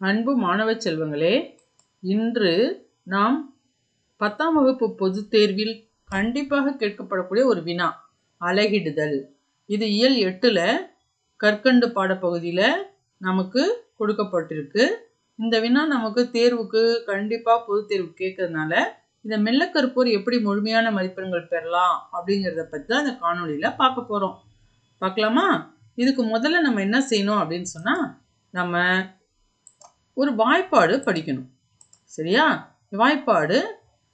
அன்பு மாணவ செல்வங்களே இன்று நாம் பத்தாம் வகுப்பு பொதுத் தேர்வில் கண்டிப்பாக கேட்கப்படக்கூடிய ஒரு வினா அலகிடுதல் இது இயல் எட்டில் கற்கண்டு பாடப்பகுதியில் நமக்கு கொடுக்கப்பட்டிருக்கு. இந்த வினா நமக்கு தேர்வுக்கு கண்டிப்பாக பொது தேர்வு கேட்கறதுனால இந்த மெல்லக்கற்போர் எப்படி முழுமையான மதிப்பெண்கள் பெறலாம் அப்படிங்கிறத பற்றி தான் இந்த காணொளியில் பார்க்க போகிறோம் பார்க்கலாமா? இதுக்கு முதல்ல நம்ம என்ன செய்யணும் அப்படின்னு சொன்னால் நம்ம ஒரு வாய்ப்பாடு படிக்கணும். சரியா? வாய்ப்பாடு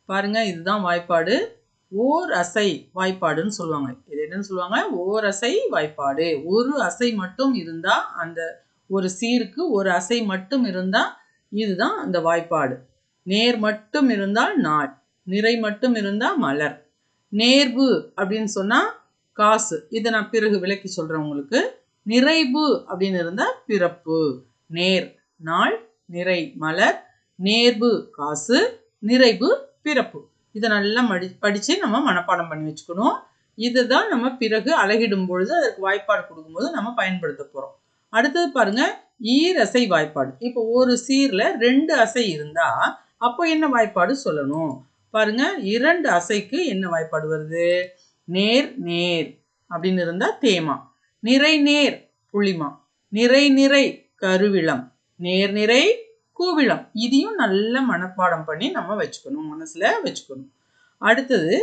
பாருங்க இதுதான் வாய்ப்பாடு. ஓர் அசை வாய்ப்பாடுன்னு சொல்லுவாங்க. இது என்னன்னு சொல்லுவாங்க? ஓர் அசை வாய்ப்பாடு. ஒரு அசை மட்டும் இருந்தா அந்த ஒரு சீருக்கு ஒரு அசை மட்டும் இருந்தா இதுதான் அந்த வாய்ப்பாடு. நேர் மட்டும் இருந்தால் நாள் நிறை மட்டும் இருந்தா மலர். நேர்வு அப்படின்னு சொன்னா காசு. இதை நான் பிறகு விளக்கி சொல்றேன் உங்களுக்கு. நிறைவு அப்படின்னு இருந்தா பிறப்பு. நேர் நாள் நிறை மலர் நேர்வு காசு நிறைவு பிறப்பு. இதை நல்லா மடி படித்து நம்ம மனப்பாடம் பண்ணி வச்சுக்கணும். இதுதான் நம்ம பிறகு அழகிடும் பொழுது அதற்கு வாய்ப்பாடு கொடுக்கும்போது நம்ம பயன்படுத்த போகிறோம் அடுத்தது பாருங்க ஈரசை வாய்ப்பாடு. இப்போ ஒரு சீரில் ரெண்டு அசை இருந்தால் அப்போ என்ன வாய்ப்பாடு சொல்லணும்? பாருங்க இரண்டு அசைக்கு என்ன வாய்ப்பாடு வருது? நேர் நேர் அப்படின்னு இருந்தால் தேமா. நிறை நேர் புளிமா நிறை நிறை கருவிளம். நேர் நிறை கூவிளம் இதையும் நல்ல மனப்பாடம் பண்ணி நம்ம வச்சுக்கணும் மனசில் வச்சுக்கணும். அடுத்தது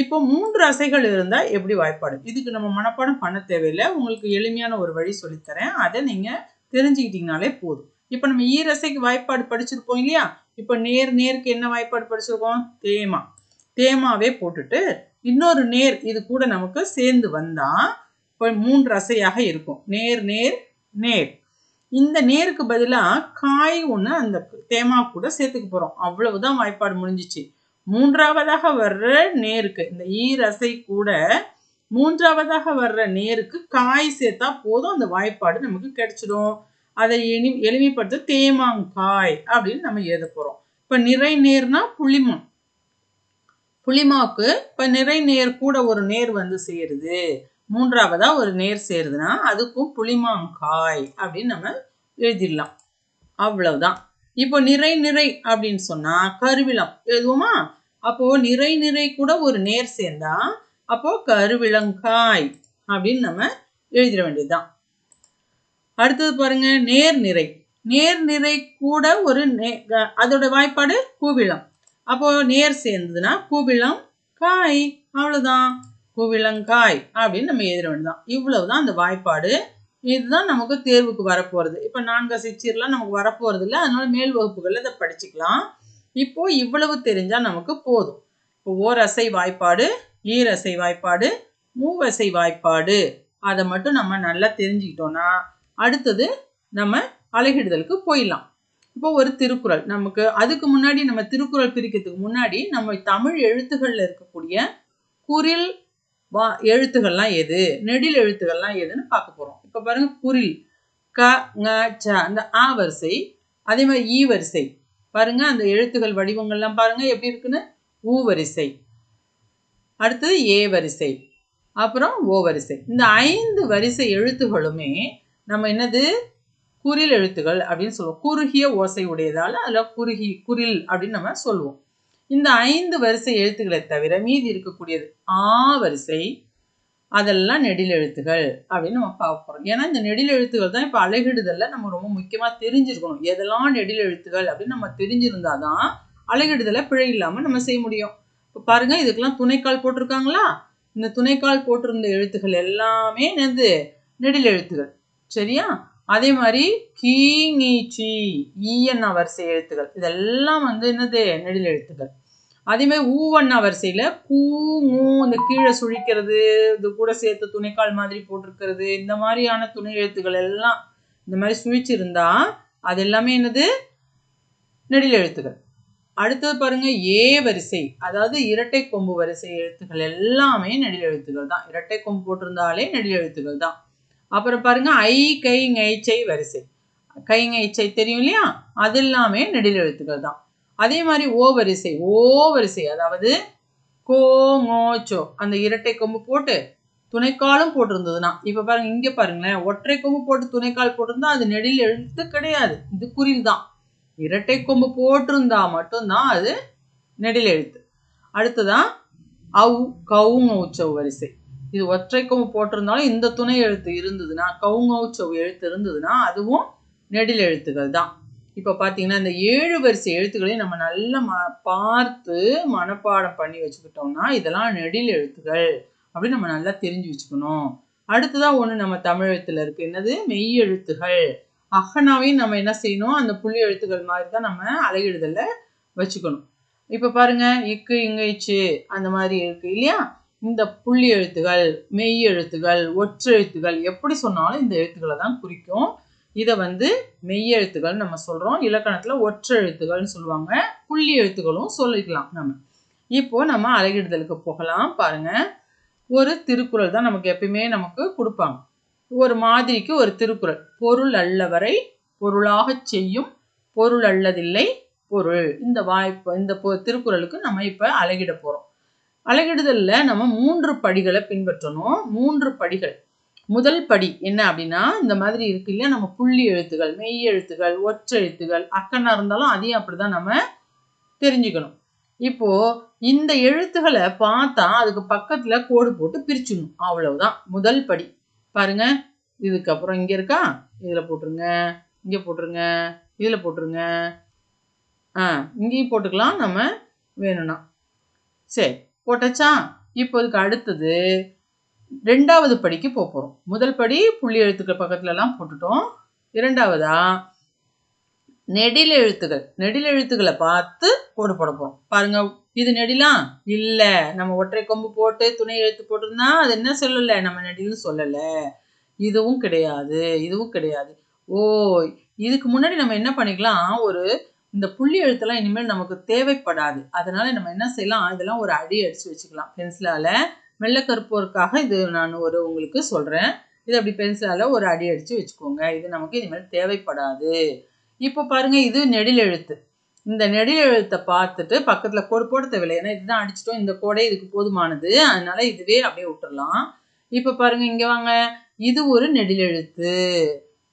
இப்போ மூன்று அசைகள் இருந்தால் எப்படி வாய்ப்பாடு? இதுக்கு நம்ம மனப்பாடம் பண்ண தேவையில்லை. உங்களுக்கு எளிமையான ஒரு வழி சொல்லித்தரேன். அதை நீங்கள் தெரிஞ்சுக்கிட்டீங்கனாலே போதும். இப்போ நம்ம ஈரசைக்கு வாய்ப்பாடு படிச்சிருப்போம் இல்லையா? இப்போ நேர் நேருக்கு என்ன வாய்ப்பாடு படிச்சிருக்கோம்? தேமா. தேமாவே போட்டுட்டு இன்னொரு நேர் இது கூட நமக்கு சேர்ந்து வந்தால் இப்போ மூன்று அசையாக இருக்கும். நேர் நேர் நேர். இந்த நேருக்கு பதிலாக காய் ஒன்று அந்த தேமா கூட சேர்த்துக்க போகிறோம் அவ்வளவுதான் வாய்ப்பாடு முடிஞ்சிச்சு. மூன்றாவதாக வர்ற நேருக்கு இந்த ஈரசை கூட மூன்றாவதாக வர்ற நேருக்கு காய் சேர்த்தா போதும் அந்த வாய்ப்பாடு நமக்கு கிடைச்சிடும். அதை எளி எளிமைப்படுத்த தேமாங்காய் அப்படின்னு நம்ம எழுத போகிறோம் இப்போ நிறை நேர்னா புளிமா. புளிமாவுக்கு இப்போ நிறை நேர் கூட ஒரு நேர் வந்து சேருது. மூன்றாவதாக ஒரு நேர் சேருதுன்னா அதுக்கும் புளிமாங்காய் அப்படின்னு நம்ம எழுதிடலாம். அவ்வளவுதான். இப்போ நிறை நிறை அப்படின்னு சொன்னா கருவிளம் எழுதுவோமா? அப்போ நிறை நிறை கூட ஒரு நேர் சேர்ந்தா அப்போ கருவிளங்காய் அப்படின்னு நம்ம எழுதிட வேண்டியதுதான். அடுத்தது பாருங்க நேர் நிறை. நேர் நிறை கூட ஒரு நே அதோட வாய்ப்பாடு கூவிளம். அப்போ நேர் சேர்ந்ததுன்னா கூவிளம் காய் அவ்வளவுதான். கூவிளங்காய் அப்படின்னு நம்ம எழுதிட வேண்டியதான் இவ்வளவுதான் அந்த வாய்ப்பாடு இதுதான் நமக்கு தேர்வுக்கு வரப்போகிறது இப்போ நான்கு சிச்சீர்லாம் நமக்கு வரப்போகிறது இல்லை அதனால மேல் வகுப்புகளில் இதை படிச்சுக்கலாம். இப்போது இவ்வளவு தெரிஞ்சால் நமக்கு போதும். இப்போ ஓர் அசை வாய்ப்பாடு ஈரசை வாய்ப்பாடு மூவசை வாய்ப்பாடு. அதை மட்டும் நம்ம நல்லா தெரிஞ்சுக்கிட்டோம்னா அடுத்தது நம்ம அழகிடுதலுக்கு போயிடலாம். இப்போ ஒரு திருக்குறள். நமக்கு அதுக்கு முன்னாடி நம்ம திருக்குறள் பிரிக்கிறதுக்கு முன்னாடி நம்ம தமிழ் எழுத்துக்களில் இருக்கக்கூடிய குரில் வா எழுத்துக்கள்லாம் எது? நெடில் எழுத்துக்கள்லாம் எதுன்னு பார்க்க போகிறோம் இப்போ பாருங்க குரில் க ங ச அந்த ஆ வரிசை அதே மாதிரி ஈ வரிசை. பாருங்க அந்த எழுத்துகள் வடிவங்கள்லாம் பாருங்க எப்படி இருக்குன்னு? ஊ வரிசை. அடுத்தது ஏ வரிசை. அப்புறம் ஓ வரிசை. இந்த ஐந்து வரிசை எழுத்துகளுமே நம்ம என்னது? குரில் எழுத்துகள் அப்படின்னு சொல்லுவோம். குறுகிய ஓசை உடையதால் அதில் குறுகி குரில் அப்படின்னு நம்ம சொல்லுவோம். இந்த ஐந்து வரிசை எழுத்துக்களை தவிர மீதி இருக்கக்கூடியது ஆ வரிசை அதெல்லாம் நெடில் எழுத்துகள் அப்படின்னு நம்ம பார்க்க போகிறோம் ஏன்னா இந்த நெடில் எழுத்துக்கள் தான் இப்போ அழகிடுதலில் நம்ம ரொம்ப முக்கியமாக தெரிஞ்சிருக்கணும். எதெல்லாம் நெடில் எழுத்துகள் அப்படின்னு நம்ம தெரிஞ்சிருந்தா தான் அழகிடுதலை பிழை இல்லாமல் நம்ம செய்ய முடியும். இப்போ பாருங்கள் இதுக்கெல்லாம் துணைக்கால் போட்டிருக்காங்களா? இந்த துணைக்கால் போட்டிருந்த எழுத்துக்கள் எல்லாமே என்னது? நெடில் எழுத்துகள். சரியா? அதே மாதிரி கீ நீச்சி ஈயண்ணா வரிசை எழுத்துக்கள். இதெல்லாம் வந்து என்னது? நெடில் எழுத்துக்கள். அதேமாதிரி ஊவண்ணா வரிசையில் பூ மூ இந்த கீழே சுழிக்கிறது இது கூட சேர்த்து துணைக்கால் மாதிரி போட்டிருக்கிறது இந்த மாதிரியான துணை எழுத்துக்கள் எல்லாம் இந்த மாதிரி சுழிச்சிருந்தா அது எல்லாமே என்னது? நெடில் எழுத்துக்கள். அடுத்தது பாருங்க ஏ வரிசை அதாவது இரட்டை கொம்பு வரிசை எழுத்துக்கள் எல்லாமே நெடில் எழுத்துக்கள் தான். இரட்டை கொம்பு போட்டிருந்தாலே நெடில் எழுத்துக்கள் தான். அப்புறம் பாருங்க ஐ கை ngைச்சை வரிசை. கை ngைச்சை தெரியும் இல்லையா? அது எல்லாமே நெடில் எழுத்துக்கள் தான். அதே மாதிரி ஓ வரிசை ஓ வரிசை அதாவது கோ ngோச்சோ அந்த இரட்டை கொம்பு போட்டு துணைக்காலும் போட்டிருந்ததுன்னா இப்போ பாருங்க இங்கே பாருங்களேன் ஒற்றை கொம்பு போட்டு துணைக்கால் போட்டிருந்தா அது நெடில் எழுத்து கிடையாது. இது குறில் தான். இரட்டை கொம்பு போட்டிருந்தா மட்டும்தான் அது நெடில் எழுத்து. அடுத்ததான் அவு கவுங்க உச்சவு வரிசை. இது ஒற்றை கொம்பு போட்டிருந்தாலும் இந்த துணை எழுத்து இருந்ததுன்னா கவுங்க உச்சவ் எழுத்து இருந்ததுன்னா அதுவும் நெடில் எழுத்துக்கள் தான். இப்போ பார்த்தீங்கன்னா இந்த ஏழு வரிசை எழுத்துக்களையும் நம்ம நல்லா ம பார்த்து மனப்பாடம் பண்ணி வச்சுக்கிட்டோம்னா இதெல்லாம் நெடில் எழுத்துக்கள் அப்படின்னு நம்ம நல்லா தெரிஞ்சு வச்சுக்கணும். அடுத்ததான் ஒன்று நம்ம தமிழ் இருக்குது இருக்கு. என்னது? மெய் எழுத்துகள் அகனாவையும் நம்ம என்ன செய்யணும்? அந்த புள்ளி எழுத்துக்கள் மாதிரி தான் நம்ம அலையிடுதலில் வச்சுக்கணும். இப்போ பாருங்க இக்கு இங்கைச்சு அந்த மாதிரி இருக்கு இல்லையா? இந்த புள்ளி எழுத்துகள் மெய் எழுத்துகள் ஒற்றெழுத்துகள் எப்படி சொன்னாலும் இந்த எழுத்துக்களை தான் குறிக்கும். இதை வந்து மெய்யெழுத்துகள் நம்ம சொல்கிறோம் இலக்கணத்தில் ஒற்றெழுத்துகள்னு சொல்லுவாங்க. புள்ளி எழுத்துக்களும் சொல்லிக்கலாம் நம்ம. இப்போது நம்ம அலகிடுதலுக்கு போகலாம். பாருங்க. ஒரு திருக்குறள் தான் நமக்கு எப்பயுமே நமக்கு கொடுப்பாங்க. ஒரு மாதிரிக்கு ஒரு திருக்குறள். பொருள் அல்லவரை பொருளாகச் செய்யும். பொருள் அல்லதில்லை பொருள். இந்த வாய்ப்பு இந்த பொ- திருக்குறளுக்கு நம்ம இப்போ அலகிட போகிறோம் அழகிடுதலில் நம்ம மூன்று படிகளை பின்பற்றணும். மூன்று படிகள். முதல் படி என்ன அப்படின்னா இந்த மாதிரி இருக்கு இல்லையா? நம்ம புள்ளி எழுத்துகள் மெய் எழுத்துகள் ஒற்றெழுத்துகள் அக்கனா இருந்தாலும் அதையும் அப்படிதான் நம்ம தெரிஞ்சுக்கணும். இப்போ இந்த எழுத்துக்களை பார்த்தா அதுக்கு பக்கத்துல கோடு போட்டு பிரிச்சுக்கணும் அவ்வளவுதான். முதல் படி. பாருங்க. இதுக்கப்புறம் இங்க இருக்கா? இதுல போட்டுருங்க. இங்க போட்டுருங்க. இதுல போட்டுருங்க. ஆ இங்கேயும் போட்டுக்கலாம். நம்ம வேணும்னா. சரி. போட்டாச்சா? இப்போ இதுக்கு அடுத்தது ரெண்டாவது படிக்கு போக போகிறோம் முதல் படி புள்ளி எழுத்துக்கள் பக்கத்துல எல்லாம் போட்டுட்டோம். இரண்டாவதா? நெடில் எழுத்துக்கள். நெடில் எழுத்துக்களை பார்த்து கோடு போட போகிறோம் பாருங்க இது நெடிலா? இல்ல. நம்ம ஒற்றை கொம்பு போட்டு துணை எழுத்து போட்டிருந்தா அது என்ன சொல்லல? நம்ம நெடிலும் சொல்லல. இதுவும் கிடையாது. இதுவும் கிடையாது. ஓ இதுக்கு முன்னாடி நம்ம என்ன பண்ணிக்கலாம்? ஒரு இந்த புள்ளி எழுத்தெல்லாம் இனிமேல் நமக்கு தேவைப்படாது. அதனால நம்ம என்ன செய்யலாம்? இதெல்லாம் ஒரு அடி அடிச்சு வச்சுக்கலாம். பென்சிலால மெல்ல கருப்போருக்காக இது நான் ஒரு உங்களுக்கு சொல்கிறேன் இது அப்படி பென்சிலால் ஒரு அடி அடித்து வச்சுக்கோங்க. இது நமக்கு இனிமேல் தேவைப்படாது. இப்போ பாருங்கள் இது நெடில் எழுத்து. இந்த நெடில் எழுத்தை பார்த்துட்டு பக்கத்தில் கோடு போட தேவையில்லை. ஏன்னா இதுதான் அடிச்சிட்டோம். இந்த கோடே இதுக்கு போதுமானது. அதனால இதுவே அப்படியே விட்டுறலாம். இப்போ பாருங்கள் இங்கே வாங்க. இது ஒரு நெடில் எழுத்து.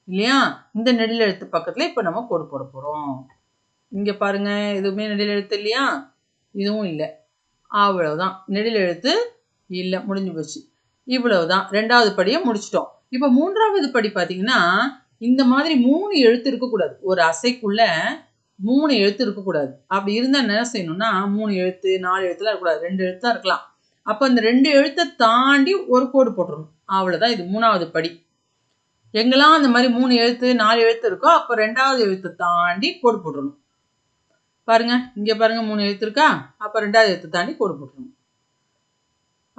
இல்லையா? இந்த நெடில் எழுத்து பக்கத்தில் இப்போ நம்ம கோடு போட போகிறோம் இங்கே பாருங்கள் எதுவுமே நெடில் எழுத்து இல்லையா? இதுவும் இல்லை. அவ்வளவுதான். நெடில் எழுத்து இல்லை முடிஞ்சு போச்சு. இவ்வளவுதான். ரெண்டாவது படியை முடிச்சிட்டோம். இப்போ மூன்றாவது படி பார்த்தீங்கன்னா இந்த மாதிரி மூணு எழுத்து இருக்கக்கூடாது ஒரு அசைக்குள்ள மூணு எழுத்து இருக்கக்கூடாது அப்படி இருந்தால் என்ன செய்யணும்னா மூணு எழுத்து நாலு எழுத்துலாம் இருக்கக்கூடாது ரெண்டு எழுத்தாக இருக்கலாம். அப்போ அந்த ரெண்டு எழுத்தை தாண்டி ஒரு கோடு போட்டுடணும் அவ்வளோதான் இது மூணாவது படி. எங்கெல்லாம் அந்த மாதிரி மூணு எழுத்து நாலு எழுத்து இருக்கோ அப்போ ரெண்டாவது எழுத்தை தாண்டி கோடு போட்டுடணும் பாருங்க. இங்கே பாருங்க மூணு எழுத்து இருக்கா? அப்போ ரெண்டாவது எழுத்தை தாண்டி கோடு போட்டுடணும்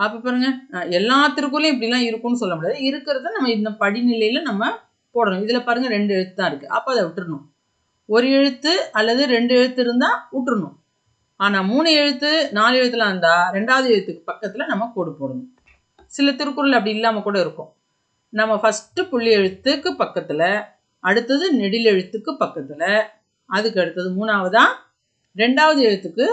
அப்போ பாருங்க எல்லாத்திற்குள்ளேயும் இப்படிலாம் இருக்கும்னு சொல்ல முடியாது. இருக்கிறத நம்ம இந்த படிநிலையில் நம்ம போடணும். இதில் பாருங்கள் ரெண்டு எழுத்து தான் இருக்குது அப்போ அதை விட்டுறணும். ஒரு எழுத்து அல்லது ரெண்டு எழுத்து இருந்தால் விட்டுறணும். ஆனால் மூணு எழுத்து நாலு எழுத்துலாம் இருந்தால் ரெண்டாவது எழுத்துக்கு பக்கத்தில் நம்ம கோடு போடணும். சில திருக்குறள் அப்படி இல்லாமல் கூட இருக்கும். நம்ம ஃபஸ்ட்டு புள்ளி எழுத்துக்கு பக்கத்தில் அடுத்தது நெடில் எழுத்துக்கு பக்கத்தில் அதுக்கு அடுத்தது மூணாவதாக ரெண்டாவது எழுத்துக்கு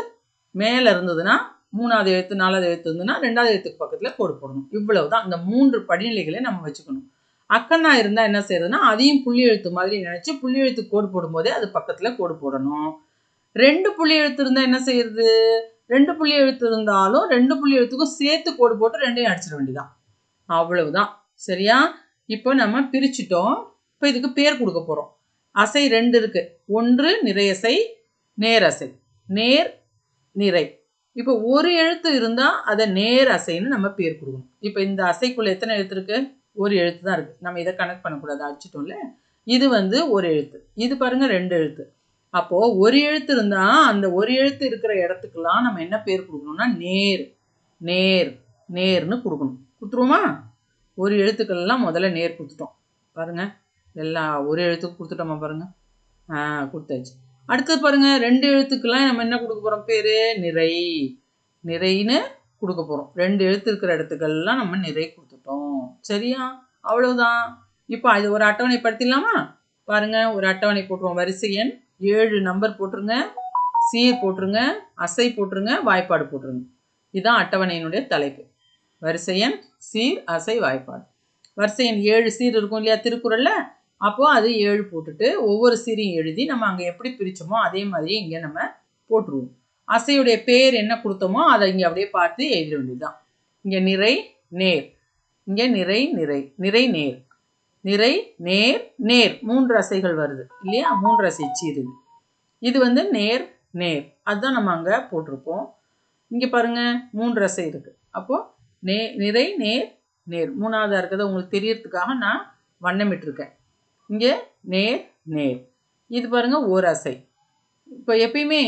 மேலே இருந்ததுன்னா மூணாவது எழுத்து நாலாவது எழுத்து வந்துன்னா ரெண்டாவது எழுத்துக்கு பக்கத்தில் கோடு போடணும். இவ்வளவு தான் இந்த மூன்று படிநிலைகளை நம்ம வச்சுக்கணும். அக்கன்னா இருந்தால் என்ன செய்யறதுன்னா அதையும் புள்ளி எழுத்து மாதிரி நினச்சி புள்ளி எழுத்து கோடு போடும்போதே அது பக்கத்தில் கோடு போடணும். ரெண்டு புள்ளி எழுத்து இருந்தால் என்ன செய்யறது? ரெண்டு புள்ளி எழுத்து இருந்தாலும் ரெண்டு புள்ளி எழுத்துக்கும் சேர்த்து கோடு போட்டு ரெண்டையும் அடிச்சிட வேண்டியதான் அவ்வளவுதான். சரியா? இப்போ நம்ம பிரிச்சிட்டோம். இப்போ இதுக்கு பேர் கொடுக்க போகிறோம் அசை ரெண்டு இருக்கு. ஒன்று நிறையசை நேரசை. நேர் நிறை. இப்போ ஒரு எழுத்து இருந்தால் அதை நேர் அசைன்னு நம்ம பேர் கொடுக்கணும். இப்போ இந்த அசைக்குள்ள எத்தனை எழுத்து இருக்கு? ஒரு எழுத்து தான் இருக்குது நம்ம இதை கனெக்ட் பண்ணக்கூடாது அடிச்சிட்டோம்ல? இது வந்து ஒரு எழுத்து. இது பாருங்கள் ரெண்டு எழுத்து. அப்போது ஒரு எழுத்து இருந்தால் அந்த ஒரு எழுத்து இருக்கிற இடத்துக்கெல்லாம் நம்ம என்ன பேர் கொடுக்கணும்னா நேர். நேர். நேர்னு கொடுக்கணும். கொடுத்துருவோமா? ஒரு எழுத்துக்கள்லாம் முதல்ல நேர் கொடுத்துட்டோம். பாருங்கள் எல்லா ஒரு எழுத்துக்கு கொடுத்துட்டோமா பாருங்கள் ஆ கொடுத்தாச்சு. அடுத்தது பாருங்க ரெண்டு எழுத்துக்கெல்லாம் நம்ம என்ன கொடுக்க போகிறோம் பேர் நிறை. நிறைன்னு கொடுக்க போகிறோம் ரெண்டு எழுத்து இருக்கிற இடத்துக்கெல்லாம் நம்ம நிறை கொடுத்துட்டோம். சரியா? அவ்வளவுதான். இப்போ அது ஒரு அட்டவணை படுத்திடலாமா பாருங்க ஒரு அட்டவணை போட்டுருவோம். வரிசை எண் ஏழு நம்பர் போட்டுருங்க. சீர் போட்டுருங்க. அசை போட்டுருங்க. வாய்ப்பாடு போட்டுருங்க. இதுதான் அட்டவணையினுடைய தலைப்பு. வரிசை எண் சீர் அசை வாய்ப்பாடு. வரிசை எண் ஏழு சீர் இருக்கும் இல்லையா? திருக்குறளில்? அப்போ அது ஏழு போட்டுட்டு ஒவ்வொரு சீரையும் எழுதி நம்ம அங்கே எப்படி பிரித்தோமோ அதே மாதிரி இங்கே நம்ம போட்டுருவோம். அசையுடைய பேர் என்ன கொடுத்தோமோ அதை இங்கே அப்படியே பார்த்து எழுத வேண்டியதுதான். இங்கே நிறை நேர். இங்கே நிறை நிறை. நிறை நேர். நிறை நேர் நேர். மூன்று அசைகள் வருது இல்லையா? மூன்று அசை சீருது. இது வந்து நேர் நேர். அதுதான் நம்ம அங்கே போட்டிருப்போம். இங்கே பாருங்க மூன்று அசை இருக்குது அப்போது நே நிறை நேர் நேர். மூணாவதாக இருக்கிறது. உங்களுக்கு தெரியறதுக்காக நான் வண்ணமிட்டிருக்கேன். இங்கே நேர் நேர். இது பாருங்க ஓர் அசை இப்போ எப்பயுமே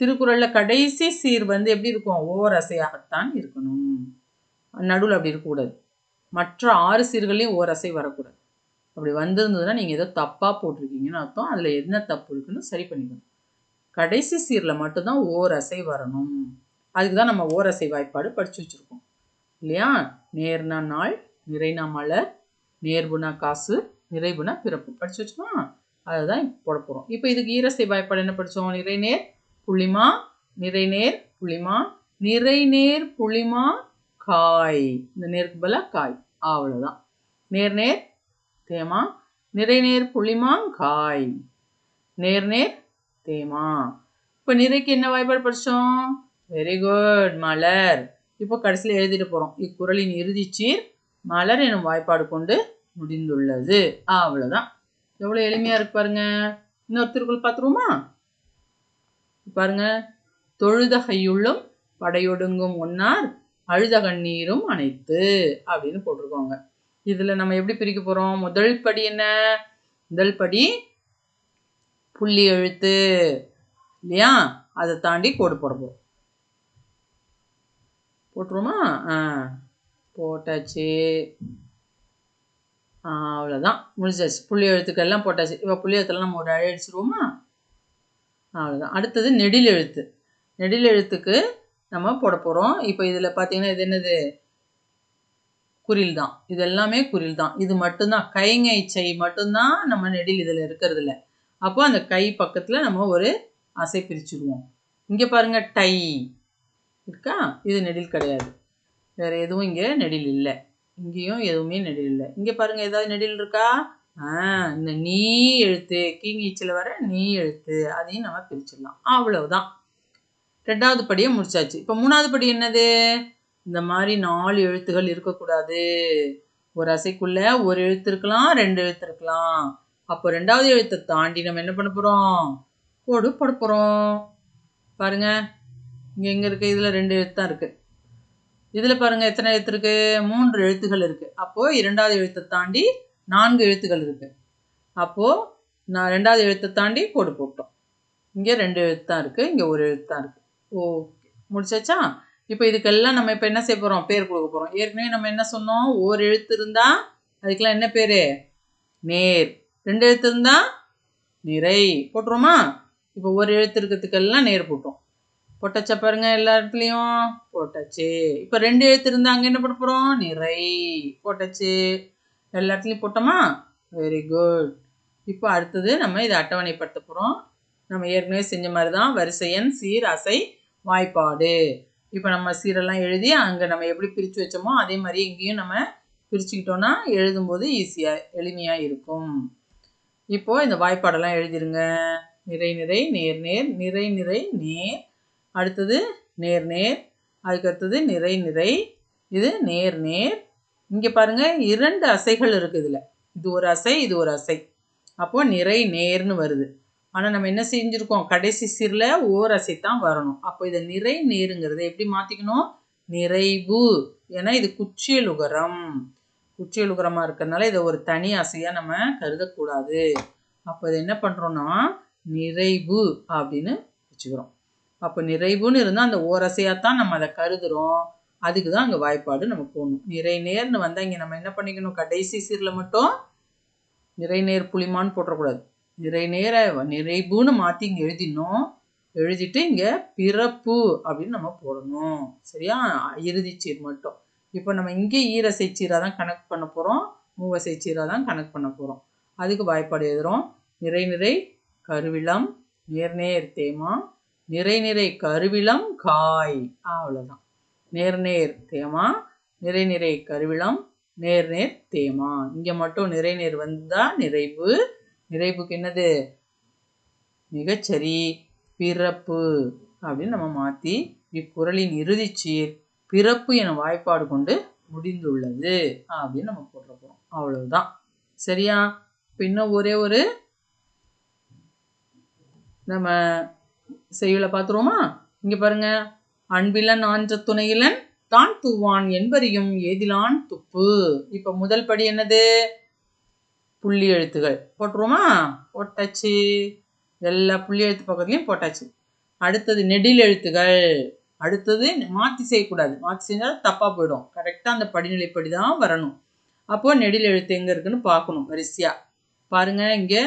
திருக்குறளில் கடைசி சீர் வந்து எப்படி இருக்கும்? ஓரசையாகத்தான் அசையாகத்தான் இருக்கணும். நடுவில் அப்படி இருக்கக்கூடாது. மற்ற ஆறு சீர்களையும் ஓர் அசை வரக்கூடாது. அப்படி வந்திருந்ததுன்னா நீங்கள் ஏதோ தப்பாக போட்டிருக்கீங்கன்னு அர்த்தம். அதில் என்ன தப்பு இருக்குன்னு சரி பண்ணிக்கணும். கடைசி சீரில் மட்டும்தான் ஓர் அசை வரணும். அதுக்கு தான் நம்ம ஓர் அசை வாய்ப்பாடு படித்து வச்சுருக்கோம். இல்லையா? நேர்னா நாள் நிறைனா மலர் நேர்புனா காசு நிறைவுனா பிறப்பு. படிச்சு வச்சோமா அதை தான் போட போகிறோம் இப்போ இதுக்கு ஈரசை வாய்ப்பாடு என்ன படித்தோம் நிறைநேர் புளிமா நிறைநேர் புளிமா நிறைநேர் புளிமா காய். இந்த நேருக்கு பதிலாக காய். அவ்வளோதான் நேர்நேர் தேமா நிறைநேர் புளிமா காய். நேர்நேர் தேமா. இப்போ நிறைக்கு என்ன வாய்ப்பாடு படித்தோம் வெரி குட் மலர். இப்போ கடைசியில் எழுதிட்டு போகிறோம் இக்குறளின் இறுதிச்சீர் மலர் எனும் வாய்ப்பாடு கொண்டு முடிந்துள்ளது. அவ்வளோதான் எவ்வளோ எளிமையாக இருக்கு பாருங்க. இன்னொருத்தருக்குள் பார்த்துருவோமா? பாருங்க. தொழுத கையுள்ளும் படையொடுங்கும் ஒன்னார் அழுத கண்ணீரும் அனைத்து அப்படின்னு போட்டிருக்கோங்க. இதில் நம்ம எப்படி பிரிக்க போகிறோம் முதல் படி என்ன? முதல் படி புள்ளி எழுத்து இல்லையா? அதை தாண்டி கோடு போட போகிறோம் போட்டுருவோமா? ஆ போட்டாச்சு. அவ்வளோதான் முடிஞ்சாச்சு. புள்ளி எழுத்துக்கள்லாம் போட்டாச்சு. இப்போ புள்ளி எழுத்துலாம் நம்ம ஒரு அழை அடிச்சிருவோமா? அவ்வளோதான் அடுத்தது நெடில் எழுத்து. நெடில் எழுத்துக்கு நம்ம போட போகிறோம் இப்போ இதில் பார்த்தீங்கன்னா இது என்னது? குரில் தான். இது எல்லாமே குரில் தான். இது மட்டும்தான். கைங்கை செய் மட்டும்தான் நம்ம நெடில் இதில் இருக்கிறது இல்லை அப்போ அந்த கை பக்கத்தில் நம்ம ஒரு அசை பிரிச்சுடுவோம் இங்கே பாருங்கள் டை. இருக்கா? இது நெடில் கிடையாது. வேறு எதுவும் இங்கே நெடில் இல்லை. இங்கேயும் எதுவுமே நெடில் இல்லை. இங்கே பாருங்கள் ஏதாவது நெடில் இருக்கா? ஆ இந்த நீ எழுத்து கீங்கீச்சில் வர நீ எழுத்து அதையும் நம்ம பிரிச்சிடலாம். அவ்வளவுதான். ரெண்டாவது படியை முடிச்சாச்சு. இப்போ மூணாவது படி என்னது? இந்த மாதிரி நாலு எழுத்துகள் இருக்கக்கூடாது. ஒரு அசைக்குள்ள ஒரு எழுத்து இருக்கலாம் ரெண்டு எழுத்து இருக்கலாம். அப்போ ரெண்டாவது எழுத்தை தாண்டி நம்ம என்ன பண்ண போகிறோம் கோடு போட போகிறோம் பாருங்க இங்கே எங்கே இருக்குது இதில் ரெண்டு எழுத்து தான் இருக்குது இதில் பாருங்கள் எத்தனை எழுத்து இருக்குது மூன்று எழுத்துகள் இருக்குது அப்போது இரண்டாவது எழுத்தை தாண்டி நான்கு எழுத்துகள் இருக்குது அப்போது நான் ரெண்டாவது எழுத்தை தாண்டி கோடு போட்டோம். இங்கே ரெண்டு எழுத்து தான் இருக்குது இங்கே ஒரு எழுத்து தான் இருக்குது ஓகே. முடிச்சாச்சா? இப்போ இதுக்கெல்லாம் நம்ம இப்போ என்ன செய்ய போகிறோம் பேர் கொடுக்க போகிறோம் ஏற்கனவே நம்ம என்ன சொன்னோம்? ஒரு எழுத்து இருந்தால் அதுக்கெல்லாம் என்ன பேர்? நேர். ரெண்டு எழுத்து இருந்தால் நிறை. போட்டுருமா இப்போ ஒரு எழுத்து இருக்கிறதுக்கெல்லாம் நேர் போட்டோம். போட்டாச்சா பாருங்க எல்லா இடத்துலையும். போட்டாச்சு. இப்போ ரெண்டு எழுத்து இருந்தால் அங்கே என்ன போட போகிறோம் நிறை. போட்டாச்சு. எல்லா இடத்துலையும் போட்டோமா? வெரி குட் இப்போ அடுத்தது நம்ம இதை அட்டவணைப்படுத்த போகிறோம் நம்ம ஏற்கனவே செஞ்ச மாதிரி தான் வரிசையன் சீர் அசை வாய்ப்பாடு. இப்போ நம்ம சீரெல்லாம் எழுதி அங்கே நம்ம எப்படி பிரித்து வச்சோமோ அதே மாதிரி இங்கேயும் நம்ம பிரிச்சுக்கிட்டோன்னா எழுதும்போது ஈஸியாக எளிமையாக இருக்கும். இப்போது இந்த வாய்ப்பாடெல்லாம் எழுதிருங்க. நிறை நிறை நேர் நேர் நிறை நிறை நேர். அடுத்தது நேர் நேர் அதுக்கு அடுத்தது நிறை நிறை. இது நேர் நேர். இங்கே பாருங்க இரண்டு அசைகள் இருக்குது இதில். இது ஒரு அசை இது ஒரு அசை. அப்போது நிறை நேர்னு வருது. ஆனால் நம்ம என்ன செஞ்சுருக்கோம்? கடைசி சீரில் ஓர் அசை தான் வரணும். அப்போ இதை நிறை நேருங்கிறத எப்படி மாற்றிக்கணும் நிறைவு. ஏன்னா இது குச்சியலுகரம் குச்சியலுகரமாக இருக்கிறதுனால இதை ஒரு தனி அசையாக நம்ம கருதக்கூடாது. அப்போ இதை என்ன பண்ணுறோன்னா நிறைவு அப்படின்னு வச்சுக்கிறோம். அப்போ நிறைவுன்னு இருந்தால் அந்த ஓரசையாக தான் நம்ம அதை கருதுகிறோம் அதுக்கு தான் அங்கே வாய்ப்பாடு நம்ம போகணும் நிறை நேர்னு வந்தால் இங்கே நம்ம என்ன பண்ணிக்கணும்? கடைசி சீரில் மட்டும் நிறை நேர் புளிமான்னு போட்டுறக்கூடாது. நிறை நேர நிறைவுன்னு மாற்றி இங்கே எழுதிடணும். எழுதிட்டு இங்கே பிறப்பு அப்படின்னு நம்ம போடணும். சரியா? இறுதி சீர் மட்டும். இப்போ நம்ம இங்கே ஈரசை சீராக தான் கணக்கு பண்ண போகிறோம் மூவசை சீராக தான் கணக்கு பண்ண போகிறோம் அதுக்கு வாய்ப்பாடு எழுதுகிறோம் நிறை நிறை கருவிளம் நேர் நேர் தேமா நிறை நிறை கருவிளம் காய். அவ்வளோதான் நேர் நேர் தேமா நிறை நிறை கருவிளம் நேர் நேர் தேமா. இங்கே மட்டும் நிறை நேர் வந்தால் நிறைவு. நிறைவுக்கு என்னது? மிகச்சரி பிறப்பு அப்படின்னு நம்ம மாற்றி இக்குறளின் இறுதிச்சீர் பிறப்பு என வாய்ப்பாடு கொண்டு முடிந்துள்ளது அப்படின்னு நம்ம போட்டுற போகிறோம் அவ்வளவுதான். சரியா? இப்ப இன்னும் ஒரே ஒரு நம்ம செய்யுளை பார்த்துருவோமா? இங்கே பாருங்க. அன்பிலன் ஆன்ற துணையிலன் தான் தூவான் என்பறியும் ஏதிலான் துப்பு. இப்போ முதல் படி என்னது? புள்ளி எழுத்துகள். போட்டுருவோமா? போட்டாச்சு. எல்லா புள்ளி எழுத்து பக்கத்துலையும் போட்டாச்சு. அடுத்தது நெடில் எழுத்துகள். அடுத்தது மாற்றி செய்யக்கூடாது. மாற்றி செஞ்சால் தப்பாக போயிடும். கரெக்டாக அந்த படிநிலைப்படி தான் வரணும். அப்போது நெடில் எழுத்து எங்கே இருக்குன்னு பார்க்கணும் வரிசையா. பாருங்க இங்கே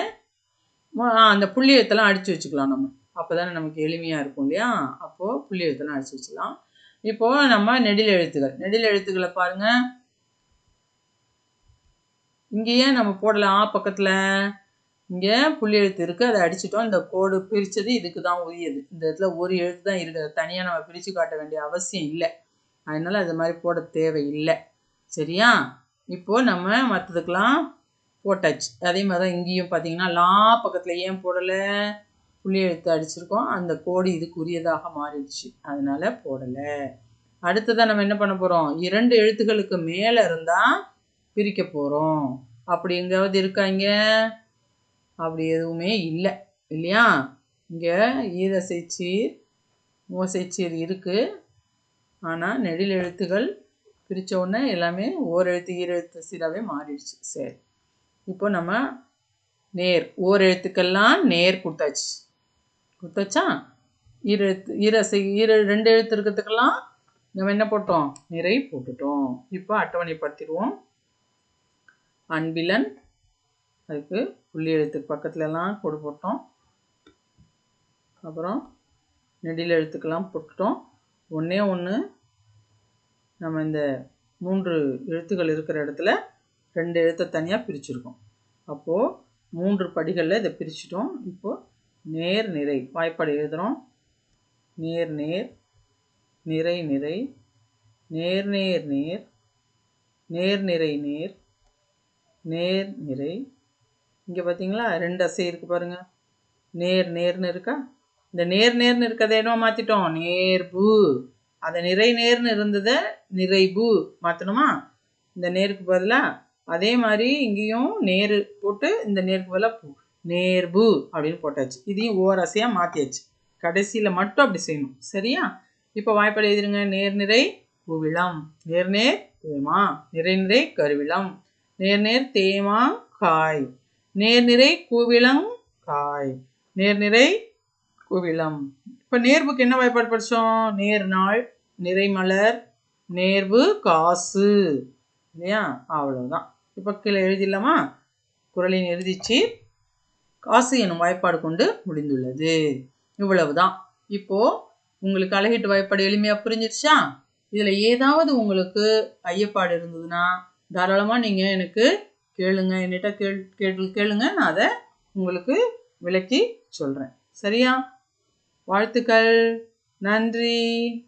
அந்த புள்ளி எழுத்தெல்லாம் அடித்து வச்சுக்கலாம் நம்ம. அப்பதானே நமக்கு எளிமையாக இருக்கும் இல்லையா? அப்போது புள்ளி எழுத்தெல்லாம் அடிச்சு வச்சுக்கலாம் இப்போது நம்ம நெடில் எழுத்துக்கள். நெடில் எழுத்துக்களை பாருங்கள் இங்கேயே நம்ம போடலாம். ஆ பக்கத்தில் இங்கே புள்ளி எழுத்து இருக்குது அதை அடிச்சிட்டோம். இந்த கோடு பிரித்தது இதுக்கு தான் உரியது. இந்த இடத்துல ஒரு எழுத்து தான் இருக்குது தனியாக நம்ம பிரித்து காட்ட வேண்டிய அவசியம் இல்லை. அதனால் அது மாதிரி போட தேவையில்லை. சரியா? இப்போது நம்ம மற்றதுக்கெலாம் போட்டாச்சு. அதே மாதிரி தான் இங்கேயும் பார்த்தீங்கன்னா லா பக்கத்தில் ஏன் போடலை? புள்ளி எழுத்து அடிச்சிருக்கோம். அந்த கோடு இதுக்குரியதாக மாறிடுச்சு. அதனால போடலை. அடுத்ததான் நம்ம என்ன பண்ண போகிறோம் இரண்டு எழுத்துக்களுக்கு மேலே இருந்தால் பிரிக்க போகிறோம் அப்படி எங்கேயாவது இருக்காங்க அப்படி எதுவுமே இல்லை. இல்லையா? இங்கே ஈரசைச்சீர் மோசைச்சீர் இருக்குது ஆனால் நெடில் எழுத்துகள் பிரித்த உடனே எல்லாமே ஓர் எழுத்து ஈரெழுத்து சீராகவே மாறிடுச்சு. சரி. இப்போ நம்ம நேர் ஓர் எழுத்துக்கெல்லாம் நேர் கொடுத்தாச்சு. கொடுத்தாச்சா ஈரெழுத்து ஈரசை ஈர ரெண்டு எழுத்து இருக்கிறதுக்கெல்லாம் நம்ம என்ன போட்டோம்? நிறை போட்டுட்டோம். இப்போ அட்டவணைப்படுத்திடுவோம் அன்பிலன் அதுக்கு புள்ளி எழுத்துக்கு பக்கத்துலலாம் கொடு போட்டோம். அப்புறம் நெடில் எழுத்துக்கெல்லாம் போட்டுட்டோம். ஒன்றே ஒன்று நம்ம இந்த மூன்று எழுத்துக்கள் இருக்கிற இடத்துல ரெண்டு எழுத்தை தனியாக பிரிச்சுருக்கோம். அப்போது மூன்று படிகளில் இதை பிரிச்சிட்டோம். இப்போது நேர் நிறை. வாய்ப்பாடு எழுதுகிறோம் நேர் நேர் நிறை நிறை. நேர் நேர் நேர் நேர் நிறை நேர் நேர் நிறை. இங்கே பார்த்தீங்களா ரெண்டு அசை இருக்குது பாருங்கள் நேர் நேர்னு இருக்கா? இந்த நேர் நேர்னு இருக்கதை என்ன மாற்றிட்டோம் நேர்பு அதை நிறை நேர்னு இருந்ததை நிறைபு மாற்றணுமா இந்த நேருக்கு பதிலாக அதே மாதிரி இங்கேயும் நேரு போட்டு இந்த நேருக்கு பதிலாக பூ. நேர்பு அப்படின்னு போட்டாச்சு. இதையும் ஓர் அசையாக மாற்றியாச்சு கடைசியில் மட்டும் அப்படி செய்யணும். சரியா? இப்போ வாய்ப்பாடு எழுதிருங்க. நேர்நிறை உவிளம் நேர்நேர் தேமா. நிறைநிறை கருவிளம் நேர்நேர் தேமா காய். நேர்நிறை கூவிளம் காய். நேர்நிறை கூவிளம் இப்போ நேர்வுக்கு என்ன வாய்ப்பாடு படித்தோம் நேர் நாள் நிறைமலர் நேர்வு காசு. இல்லையா? அவ்வளோதான் இப்போ கீழே எழுதிடலாமா? குரலின் எழுதிச்சு காசு எனும் வாய்ப்பாடு கொண்டு முடிந்துள்ளது. இவ்வளவுதான். இப்போ உங்களுக்கு அழகிட்டு வாய்ப்பாடு எளிமையா புரிஞ்சிருச்சா? இதுல ஏதாவது உங்களுக்கு ஐயப்பாடு இருந்ததுன்னா தாராளமா நீங்க எனக்கு கேளுங்க. என்கிட்ட கேள் கேட்டு கேளுங்க. நான் அதை உங்களுக்கு விளக்கி சொல்றேன். சரியா? வாழ்த்துக்கள். நன்றி.